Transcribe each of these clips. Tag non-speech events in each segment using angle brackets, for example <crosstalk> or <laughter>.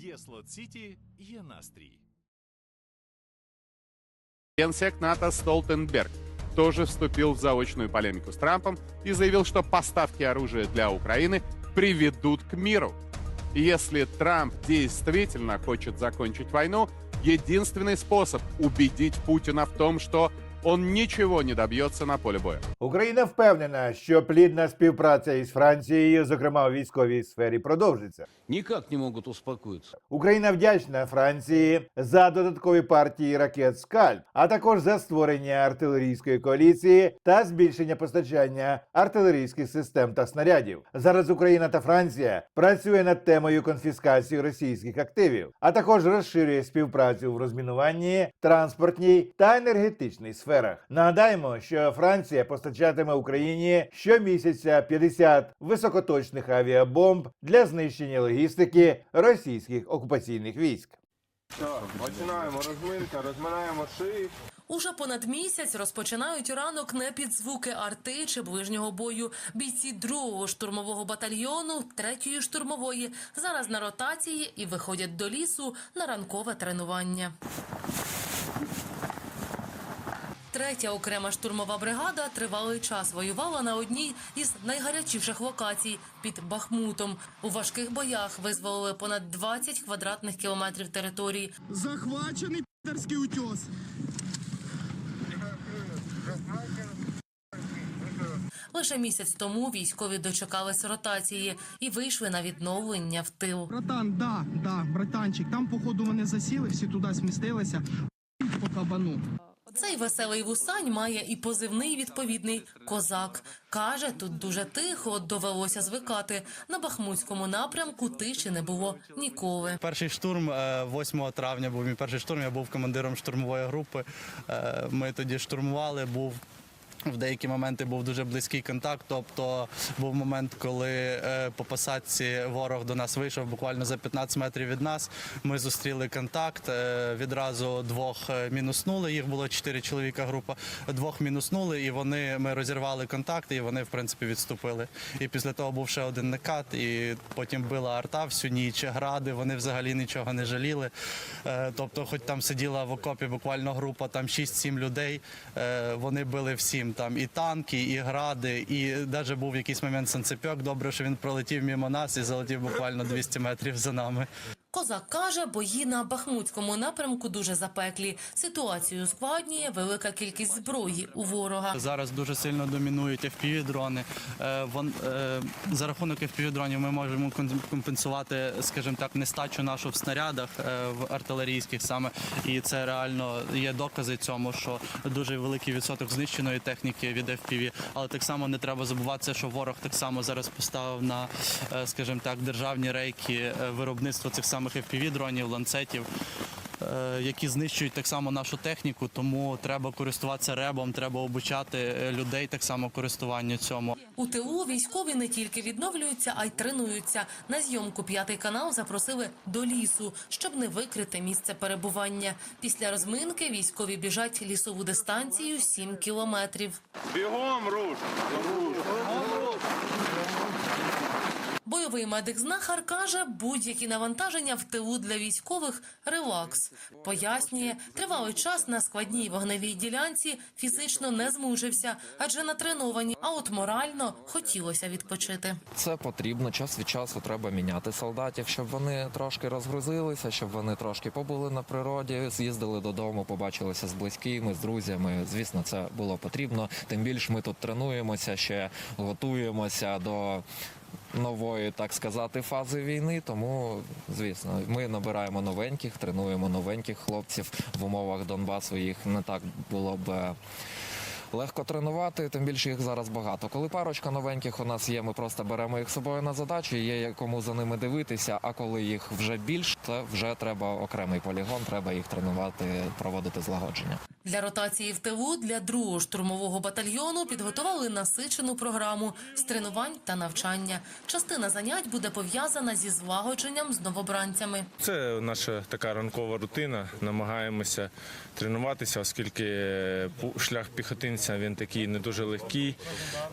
Є Слот-Сіті, є настрій. Генсек НАТО Столтенберг тоже вступил в заочную полемику с Трампом и заявил, что поставки оружия для Украины приведут к миру. Если Трамп действительно хочет закончить войну, единственный способ убедить Путина в том, что он ничего не добьется на поле боя. Україна впевнена, що плідна співпраця із Францією, зокрема у військовій сфері, продовжиться. никак не могут успокоиться. Україна вдячна Франції за додаткові партії ракет Скальп, а також за створення артилерійської коаліції та збільшення постачання артилерійських систем та снарядів. Зараз Україна та Франція працює над темою конфіскації російських активів, а також розширює співпрацю в розмінуванні, транспортній та енергетичній сферах. Нагадаємо, що Франція постачатиме Україні щомісяця 50 високоточних авіабомб для знищення логістики російських окупаційних військ. Так, починаємо розминка, розминаємо шиї. Уже понад місяць розпочинають ранок не під звуки арти чи ближнього бою. Бійці другого штурмового батальйону, третьої штурмової зараз на ротації і виходять до лісу на ранкове тренування. Третя окрема штурмова бригада тривалий час воювала на одній із найгарячіших локацій під Бахмутом. У важких боях визволили понад 20 квадратних кілометрів території. Захвачений підерський утес. Лише місяць тому військові дочекались ротації і вийшли на відновлення в тил. Братан, да, да, братанчик, там, походу, вони засіли, всі туди смістилися. По кабану. Цей веселий вусань має і позивний відповідний козак. Каже, тут дуже тихо, довелося звикати. На бахмутському напрямку тиші не було ніколи. Перший штурм е, 8 травня був мій перший штурм. Я був командиром штурмової групи. Е, Ми тоді штурмували. Був в деякі моменти був дуже близький контакт. Тобто був момент, коли е, по посадці ворог до нас вийшов буквально за 15 метрів від нас. Ми зустріли контакт. е, Відразу двох е, мінуснули. Їх було чотири чоловіка. Група двох мінуснули, і вони ми розірвали контакт, і вони в принципі відступили. І після того був ще один накат, і потім била арта всю ніч, гради. Вони взагалі нічого не жаліли. Тобто, хоч там сиділа в окопі буквально група, там 6-7 людей. Вони били всім там і танки, і гради, і навіть був якийсь момент санцепьок. Добре, що він пролетів мимо нас і залетів буквально 200 метрів за нами. Козак каже, бої на бахмутському напрямку дуже запеклі. Ситуацію ускладнює велика кількість зброї у ворога. Зараз дуже сильно домінують FPV-дрони. Е, е, За рахунок FPV-дронів ми можемо компенсувати, скажімо так, нестачу нашу в снарядах е, в артилерійських саме. І це реально є докази цьому, що дуже великий відсоток знищеної техніки від FPV. Але так само не треба забуватися, що ворог так само зараз поставив на, скажімо так, державні рейки виробництво цих самих FPV-дронів, ланцетів е, які знищують так само нашу техніку, тому треба користуватися ребом, треба обучати е, людей так само користуванню цьому. У тилу військові не тільки відновлюються, а й тренуються. На зйомку п'ятий канал запросили до лісу, щоб не викрити місце перебування. Після розминки військові біжать лісову дистанцію 7 кілометрів. Бігом руш! Бойовий медик знахар каже, будь-які навантаження в тилу для військових релакс. Пояснює, тривалий час на складній вогневій ділянці фізично не змучився, адже натреновані, а от морально хотілося відпочити. Це потрібно. Час від часу треба міняти солдатів, щоб вони трошки розгрузилися, щоб вони трошки побули на природі, з'їздили додому, побачилися з близькими, з друзями. Звісно, це було потрібно. Тим більше ми тут тренуємося, ще готуємося до. Нової, так сказати, фази війни, тому звісно, ми набираємо новеньких, тренуємо новеньких хлопців в умовах Донбасу. Їх не так було б е, легко тренувати, тим більше їх зараз багато. Коли парочка новеньких у нас є, ми просто беремо їх з собою на задачу, є кому за ними дивитися. А коли їх вже більше, то вже треба окремий полігон, треба їх тренувати, проводити злагодження. Для ротації в ТУ для другого штурмового батальйону підготували насичену програму з тренувань та навчання. Частина занять буде пов'язана зі злагодженням з новобранцями. Це наша така ранкова рутина. Намагаємося тренуватися, оскільки е, шлях піхотинця він такий не дуже легкий.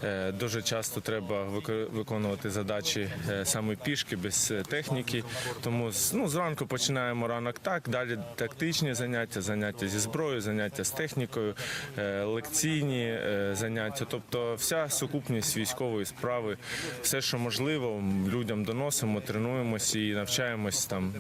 Е, Дуже часто треба виконувати задачі е, саме пішки, без техніки. Тому ну, зранку починаємо ранок так, далі тактичні заняття, заняття зі зброєю, заняття з технікою, е, лекційні е, заняття. Тобто вся сукупність військової справи, все, що можливо, людям доносимо, тренуємося і навчаємось там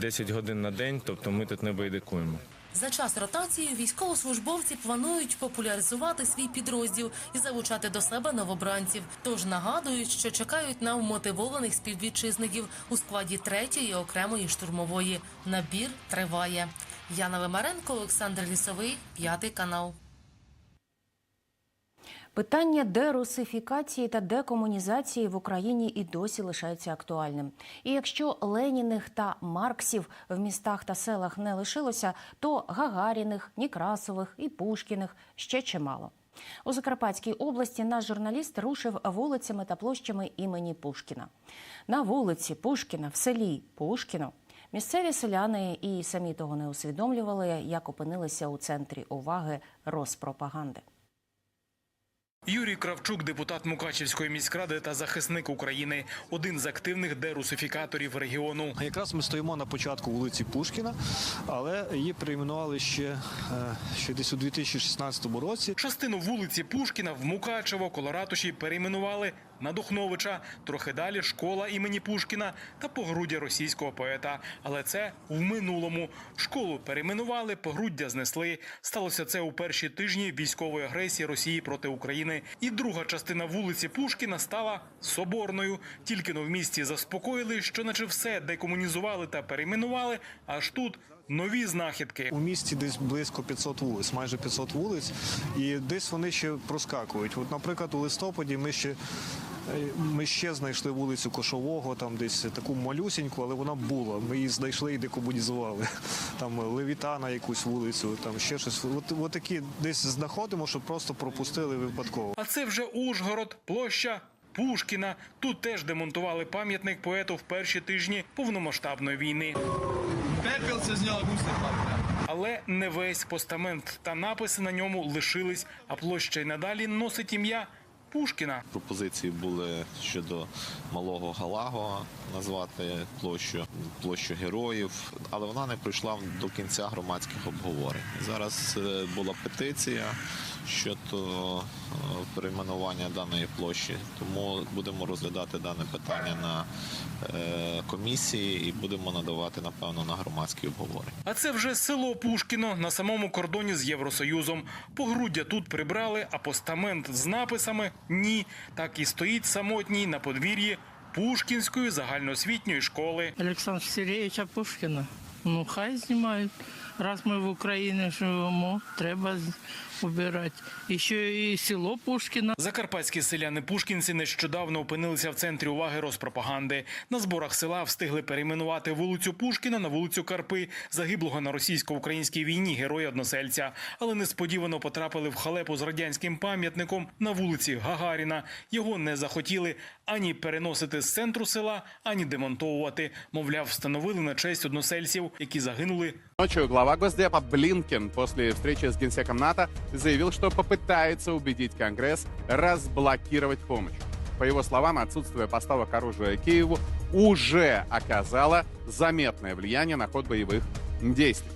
8-10 годин на день. Тобто ми тут не байдикуємо. За час ротації військовослужбовці планують популяризувати свій підрозділ і залучати до себе новобранців. Тож нагадують, що чекають на вмотивованих співвітчизників у складі третьої окремої штурмової. Набір триває. Яна Вимаренко, Олександр Лісовий, п'ятий канал. Питання дерусифікації та декомунізації в Україні і досі лишається актуальним. І якщо Леніних та Марксів в містах та селах не лишилося, то Гагаріних, Некрасових і Пушкіних ще чимало. У Закарпатській області наш журналіст рушив вулицями та площами імені Пушкіна. На вулиці Пушкіна в селі Пушкіно місцеві селяни і самі того не усвідомлювали, як опинилися у центрі уваги розпропаганди. Юрій Кравчук, депутат Мукачівської міськради та захисник України, один з активних дерусифікаторів регіону. Якраз ми стоїмо на початку вулиці Пушкіна, але її перейменували ще, е, ще десь у 2016 році. Частину вулиці Пушкіна в Мукачево, Колоратуші перейменували на Духновича, трохи далі школа імені Пушкіна та погруддя російського поета. Але це в минулому. Школу перейменували, погруддя знесли. Сталося це у перші тижні військової агресії Росії проти України. І друга частина вулиці Пушкіна стала соборною. Тільки но в місті заспокоїли, що наче все декомунізували та перейменували. Аж тут нові знахідки. У місті десь близько 500 вулиць, майже 500 вулиць, і десь вони ще проскакують. От, наприклад, у листопаді ми ще. Е, Ми ще знайшли вулицю Кошового, там десь таку малюсіньку, але вона була. Ми її знайшли і декомунізували. <laughs> Там Левітана якусь вулицю, там ще щось. От, от такі десь знаходимо, щоб просто пропустили випадково. А це вже Ужгород, площа Пушкіна. Тут теж демонтували пам'ятник поету в перші тижні повномасштабної війни. Пепіл це зняла Але не весь постамент та написи на ньому лишились, а площа й надалі носить ім'я Пушкіна. Пропозиції були щодо малого Галаго назвати площу, площу героїв, але вона не пройшла до кінця громадських обговорень. Зараз е, була петиція щодо перейменування даної площі, тому будемо розглядати дане питання на е, комісії і будемо надавати напевно на громадські обговорення. А це вже село Пушкіно на самому кордоні з Євросоюзом. Погруддя тут прибрали, а постамент з написами ні. Так і стоїть самотній на подвір'ї Пушкінської загальноосвітньої школи. Олександра Сергійовича Пушкіна. Ну, хай знімають. Раз ми в Україні живемо, треба убирати. І ще і село Пушкіна. Закарпатські селяни Пушкінці нещодавно опинилися в центрі уваги розпропаганди. На зборах села встигли перейменувати вулицю Пушкіна на вулицю Карпи, загиблого на російсько-українській війні героя односельця. Але несподівано потрапили в халепу з радянським пам'ятником на вулиці Гагаріна. Його не захотіли ані переносити з центру села, ані демонтовувати. Мовляв, встановили на честь односельців, які загинули Ночью глава Госдепа Блинкен после встречи с генсеком НАТО заявил, что попытается убедить Конгресс разблокировать помощь. По его словам, отсутствие поставок оружия Киеву уже оказало заметное влияние на ход боевых действий.